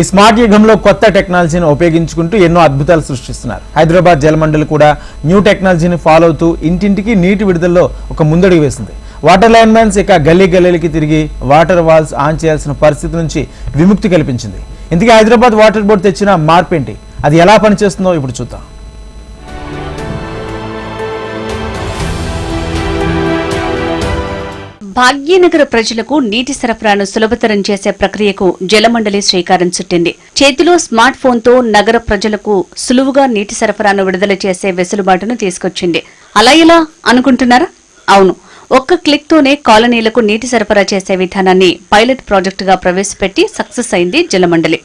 ఈ స్మార్ట్ యుగంలో కొత్త టెక్నాలజీని ఉపయోగించుకుంటూ ఎన్నో అద్భుతాలు సృష్టిస్తున్నారు. హైదరాబాద్ జలమండలి కూడా న్యూ టెక్నాలజీని ఫాలో అవుతూ ఇంటింటికి నీటి విడుదలలో ఒక ముందడుగు వేసింది. వాటర్ లైన్ మ్యాన్స్ ఇక గల్లీ గల్లీలకి తిరిగి వాటర్ వాల్స్ ఆన్ చేయాల్సిన పరిస్థితి నుంచి విముక్తి కల్పించింది. ఇందుకే హైదరాబాద్ వాటర్ బోర్డు తెచ్చిన మార్పేంటి అది ఎలా పనిచేస్తుందో ఇప్పుడు చూద్దాం. భాగ్యనగర ప్రజలకు నీటి సరఫరాను సులభతరం చేసే ప్రక్రియకు జలమండలి శ్రీకారం చుట్టింది. చేతిలో స్మార్ట్ ఫోన్తో నగర ప్రజలకు సులువుగా నీటి సరఫరాను విడుదల చేసే వెసులుబాటును తీసుకొచ్చింది. అలా ఇలా అనుకుంటున్నారా? అవును. ఒక్క క్లిక్తోనే కాలనీలకు నీటి సరఫరా చేసే విధానాన్ని పైలట్ ప్రాజెక్టుగా ప్రవేశపెట్టి సక్సెస్ అయింది జలమండలి.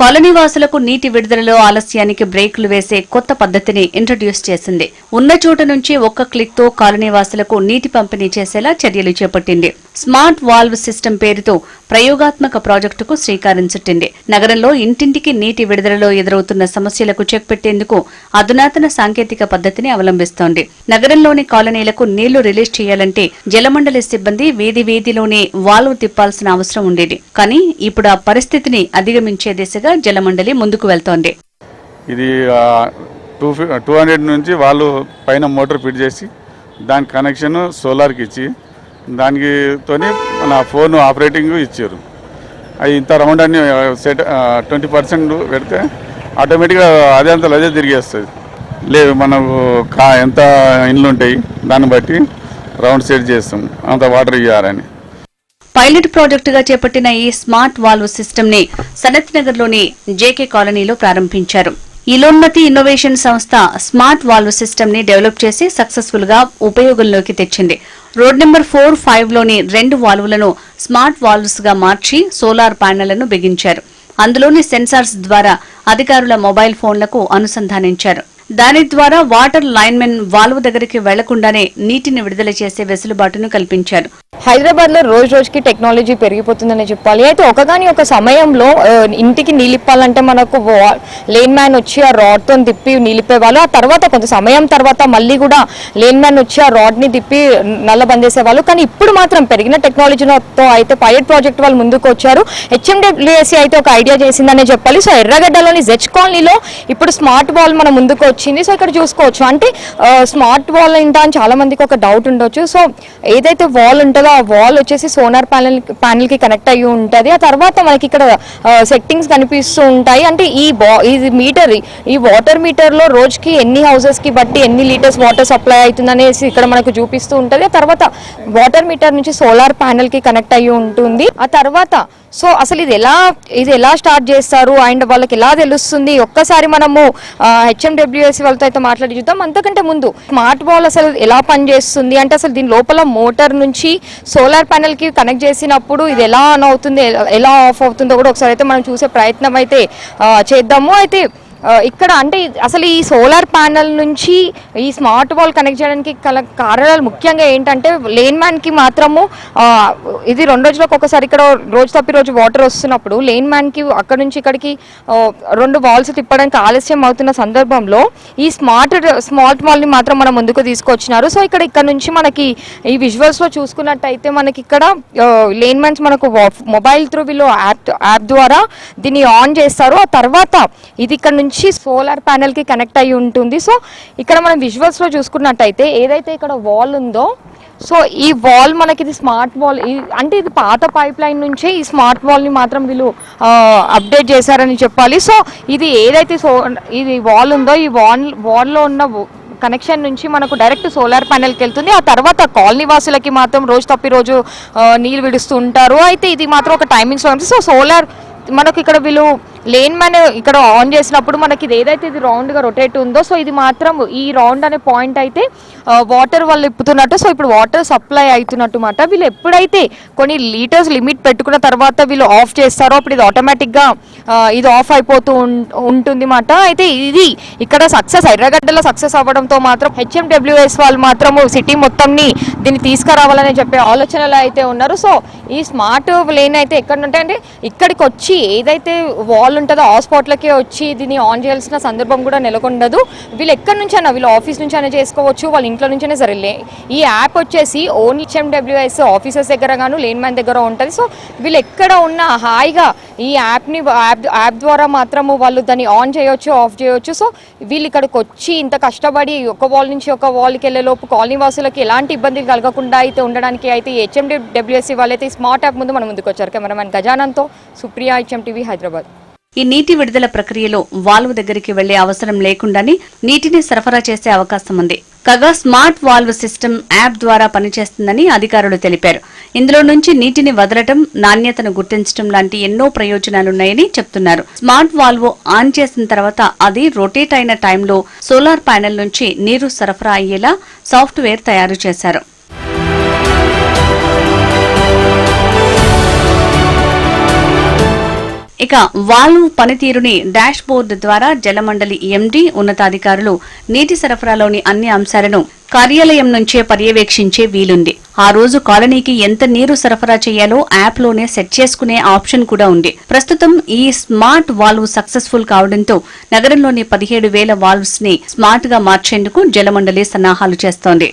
కాలనీ వాసులకు నీటి విడుదలలో ఆలస్యానికి బ్రేకులు వేసే కొత్త పద్ధతిని ఇంట్రడ్యూస్ చేసింది. ఉన్న చోట నుంచి ఒక్క క్లిక్తో కాలనీవాసులకు కాలనీ వాసులకు నీటి పంపిణీ చేసేలా చర్యలు చేపట్టింది. స్మార్ట్ వాల్వ్ సిస్టమ్ పేరుతో ప్రయోగాత్మక ప్రాజెక్టుకు శ్రీకారం చుట్టింది. నగరంలో ఇంటింటికి నీటి విడుదలలో ఎదురవుతున్న సమస్యలకు చెక్ పెట్టేందుకు అధునాతన సాంకేతిక పద్ధతిని అవలంబిస్తోంది. నగరంలోని కాలనీలకు నీళ్ళు రిలీజ్ చేయాలంటే జలమండలి సిబ్బంది వీధి వీధిలోనే వాల్వ్ తిప్పాల్సిన అవసరం ఉండేది. కానీ ఇప్పుడు ఆ పరిస్థితిని అధిగమించే దిశగా జలమండలి ముందుకు వెళ్తోంది. ఇది టూ టూ హండ్రెడ్ నుంచి వాళ్ళు పైన మోటార్ ఫిట్ చేసి దాని కనెక్షన్ సోలార్కి ఇచ్చి దానికి మన ఫోన్ ఆపరేటింగ్ ఇచ్చారు. అవి ఇంత రౌండ్ అన్ని సెట్ ట్వంటీ పర్సెంట్ పెడితే ఆటోమేటిక్గా అదే అంత అదే తిరిగేస్తుంది. లేదు మనకు కా ఎంత ఇండ్లు ఉంటాయి దాన్ని బట్టి రౌండ్ సెట్ చేస్తాం అంత వాటర్ ఇవ్వాలని పైలట్ ప్రాజెక్టుగా చేపట్టిన ఈ స్మార్ట్ వాల్వ్ సిస్టమ్ని సనత్ నగర్లోని జేకే కాలనీలో ప్రారంభించారు. ఇలోన్నతి ఇన్నోవేషన్ సంస్థ స్మార్ట్ వాల్వ్ సిస్టమ్ని డెవలప్ చేసి సక్సెస్ఫుల్గా ఉపయోగంలోకి తెచ్చింది. రోడ్ నెంబర్ ఫోర్ ఫైవ్లోని రెండు వాల్వులను స్మార్ట్ వాల్వ్స్గా మార్చి సోలార్ ప్యానెళ్ళను బిగించారు. అందులోని సెన్సార్స్ ద్వారా అధికారుల మొబైల్ ఫోన్లకు అనుసంధానించారు. దాని ద్వారా వాటర్ లైన్మెన్ వాల్వ్ దగ్గరికి వెళ్ళకుండానే నీటిని విడుదల చేసే వెసులుబాటును కల్పించారు. హైదరాబాద్లో రోజు రోజుకి టెక్నాలజీ పెరిగిపోతుందని చెప్పాలి. అయితే ఒకగాని ఒక సమయంలో ఇంటికి నీళ్ళిప్పాలంటే మనకు లేన్ మ్యాన్ వచ్చి ఆ రాడ్తో తిప్పి నీళ్ళిప్పేవాళ్ళు ఆ తర్వాత కొంత సమయం తర్వాత మళ్ళీ కూడా లేన్ మ్యాన్ వచ్చి ఆ రాడ్ని తిప్పి నల్లబందేసేవాళ్ళు. కానీ ఇప్పుడు మాత్రం పెరిగిన టెక్నాలజీతో అయితే పైలట్ ప్రాజెక్ట్ వాళ్ళు ముందుకు వచ్చారు. హెచ్ఎండబ్ల్యూఎస్సీ అయితే ఒక ఐడియా చేసిందనే చెప్పాలి. సో ఎర్రగడ్డలోని జెచ్ కాలనీలో ఇప్పుడు స్మార్ట్ వాల్ మన ముందుకు వచ్చింది. సో ఇక్కడ చూసుకోవచ్చు. అంటే స్మార్ట్ వాల్ ఏంటా అని చాలా మందికి ఒక డౌట్ ఉండొచ్చు. సో ఏదైతే వాల్ ఉంటుందో ఆ వాల్ వచ్చేసి సోనార్ ప్యానల్ ప్యానల్కి కనెక్ట్ అయ్యి ఉంటుంది. ఆ తర్వాత మనకి ఇక్కడ సెట్టింగ్స్ కనిపిస్తూ ఉంటాయి. అంటే ఈ బా ఇది మీటర్ ఈ వాటర్ మీటర్లో రోజుకి ఎన్ని హౌసెస్కి బట్టి ఎన్ని లీటర్స్ వాటర్ సప్లై అవుతుంది అనేసి ఇక్కడ మనకు చూపిస్తూ ఉంటుంది. ఆ తర్వాత వాటర్ మీటర్ నుంచి సోలార్ ప్యానెల్కి కనెక్ట్ అయ్యి ఉంటుంది. ఆ తర్వాత సో అసలు ఇది ఎలా ఇది ఎలా స్టార్ట్ చేస్తారు? అండ్ వాళ్ళకి ఎలా తెలుస్తుంది? ఒక్కసారి మనము హెచ్ఎండబ్ల్యూఎస్ వాళ్ళతో అయితే మాట్లాడి చూద్దాం. అంతకంటే ముందు స్మార్ట్ బాల్ అసలు ఎలా పనిచేస్తుంది? అంటే అసలు దీని లోపల మోటార్ నుంచి సోలార్ ప్యానెల్కి కనెక్ట్ చేసినప్పుడు ఇది ఎలా ఆన్ అవుతుంది? ఎలా- ఆఫ్ అవుతుందో కూడా ఒకసారి అయితే మనం చూసే ప్రయత్నం అయితే చేద్దాము. అయితే ఇక్కడ అంటే అసలు ఈ సోలార్ ప్యానల్ నుంచి ఈ స్మార్ట్ వాల్ కనెక్ట్ చేయడానికి కల కారణాలు ముఖ్యంగా ఏంటంటే లేన్ మ్యాన్కి మాత్రము ఇది రెండు రోజులకు ఒకసారి ఇక్కడ రోజు తప్పి రోజు వాటర్ వస్తున్నప్పుడు లేన్ మ్యాన్కి అక్కడ నుంచి ఇక్కడికి రెండు వాల్స్ తిప్పడానికి ఆలస్యం అవుతున్న సందర్భంలో ఈ స్మార్ట్ స్మార్ట్ వాల్ని మాత్రం మనం ముందుకు తీసుకొచ్చినారు. సో ఇక్కడ ఇక్కడ నుంచి మనకి ఈ విజువల్స్లో చూసుకున్నట్టయితే మనకి ఇక్కడ లేన్ మ్యాన్స్ మనకు మొబైల్ త్రూ వీళ్ళు యాప్ యాప్ ద్వారా దీన్ని ఆన్ చేస్తారు. ఆ తర్వాత ఇది ఇక్కడ నుంచి సోలార్ ప్యానెల్కి కనెక్ట్ అయి ఉంటుంది. సో ఇక్కడ మనం విజువల్స్లో చూసుకున్నట్టయితే ఏదైతే ఇక్కడ వాల్ ఉందో సో ఈ వాల్ మనకి ఇది స్మార్ట్ వాల్ అంటే ఇది పాత పైప్ లైన్ నుంచే ఈ స్మార్ట్ వాల్ని మాత్రం వీళ్ళు అప్డేట్ చేశారని చెప్పాలి. సో ఇది ఏదైతే సో ఇది వాల్ ఉందో ఈ వాల్ వాల్లో ఉన్న కనెక్షన్ నుంచి మనకు డైరెక్ట్ సోలార్ ప్యానెల్కి వెళ్తుంది. ఆ తర్వాత కాలనీ వాసులకి మాత్రం రోజు తప్పి రోజు నీళ్ళు విడుస్తూ ఉంటారు. అయితే ఇది మాత్రం ఒక టైమింగ్స్ సో సోలార్ మనకు ఇక్కడ వీళ్ళు లేన్ మ్యాన్ ఇక్కడ ఆన్ చేసినప్పుడు మనకి ఇది ఏదైతే ఇది రౌండ్గా రొటేట్ ఉందో సో ఇది మాత్రం ఈ రౌండ్ అనే పాయింట్ అయితే వాటర్ వాళ్ళు ఇప్పుతున్నట్టు సో ఇప్పుడు వాటర్ సప్లై అవుతున్నట్టు మాట. వీళ్ళు ఎప్పుడైతే కొన్ని లీటర్స్ లిమిట్ పెట్టుకున్న తర్వాత వీళ్ళు ఆఫ్ చేస్తారో అప్పుడు ఇది ఆటోమేటిక్గా ఇది ఆఫ్ అయిపోతూ ఉంటుంది మాట. అయితే ఇది ఇక్కడ సక్సెస్ ఎర్రగడ్డలో సక్సెస్ అవ్వడంతో మాత్రం హెచ్ఎండబ్ల్యూఎస్ వాళ్ళు మాత్రము సిటీ మొత్తంని దీన్ని తీసుకురావాలని చెప్పే ఆలోచనలో అయితే ఉన్నారు. సో ఈ స్మార్ట్ లేన్ అయితే ఎక్కడ ఉంటాయి అంటే ఇక్కడికి వచ్చి ఏదైతే వాల్ కాల్ ఉంటుందో ఆ స్పాట్లకే వచ్చి దీన్ని ఆన్ చేయాల్సిన సందర్భం కూడా నెలకొండదు. వీళ్ళు ఎక్కడి నుంచైనా వీళ్ళు ఆఫీస్ నుంచి అయినా చేసుకోవచ్చు వాళ్ళ ఇంట్లో నుంచైనా సరే లే- ఈ యాప్ వచ్చేసి ఓన్లీ హెచ్ఎండబ్ల్యూఎస్ ఆఫీసర్స్ దగ్గర గాను లేన్ మ్యాన్ దగ్గర ఉంటుంది. సో వీళ్ళు ఎక్కడ ఉన్నా హాయిగా ఈ యాప్ని యాప్ యాప్ ద్వారా మాత్రము వాళ్ళు దాన్ని ఆన్ చేయొచ్చు ఆఫ్ చేయొచ్చు. సో వీళ్ళు ఇక్కడికి వచ్చి ఇంత కష్టపడి ఒక వాల్ నుంచి ఒక వాల్కి వెళ్ళే లోపు కాలనీ వాసులకు ఎలాంటి ఇబ్బందులు కలగకుండా అయితే ఉండడానికి అయితే హెచ్ఎండబ్ల్యూఎస్సీ వాళ్ళైతే ఈ స్మార్ట్ యాప్ ముందు మనం ముందుకు వచ్చారు కెమెరామ్యాన్ గజానంతో సుప్రియా హెచ్ఎం టీవీ హైదరాబాద్. ఈ నీటి విడుదల ప్రక్రియలో వాల్వ్ దగ్గరికి వెళ్ళే అవసరం లేకుండానే నీటిని సరఫరా చేసే అవకాశం ఉంది. కాగా స్మార్ట్ వాల్వ్ సిస్టమ్ యాప్ ద్వారా పనిచేస్తుందని అధికారులు తెలిపారు. ఇందులో నుంచి నీటిని వదలటం నాణ్యతను గుర్తించడం లాంటి ఎన్నో ప్రయోజనాలున్నాయని చెప్తున్నారు. స్మార్ట్ వాల్వ్ ఆన్ చేసిన తర్వాత అది రొటేట్ అయిన టైంలో సోలార్ ప్యానెల్ నుంచి నీరు సరఫరా అయ్యేలా సాఫ్ట్వేర్ తయారు చేశారు. ఇక వాల్వ్ పనితీరుని డాష్ బోర్డు ద్వారా జలమండలి ఎండీ ఉన్నతాధికారులు నీటి సరఫరాలోని అన్ని అంశాలను కార్యాలయం నుంచే పర్యవేక్షించే వీలుంది. ఆ రోజు కాలనీకి ఎంత నీరు సరఫరా చేయాలో యాప్లోనే సెట్ చేసుకునే ఆప్షన్ కూడా ఉంది. ప్రస్తుతం ఈ స్మార్ట్ వాల్వ్ సక్సెస్ఫుల్ కావడంతో నగరంలోని పదిహేడు వేల వాల్వ్స్ని స్మార్ట్గా మార్చేందుకు జలమండలి సన్నాహాలు చేస్తోంది.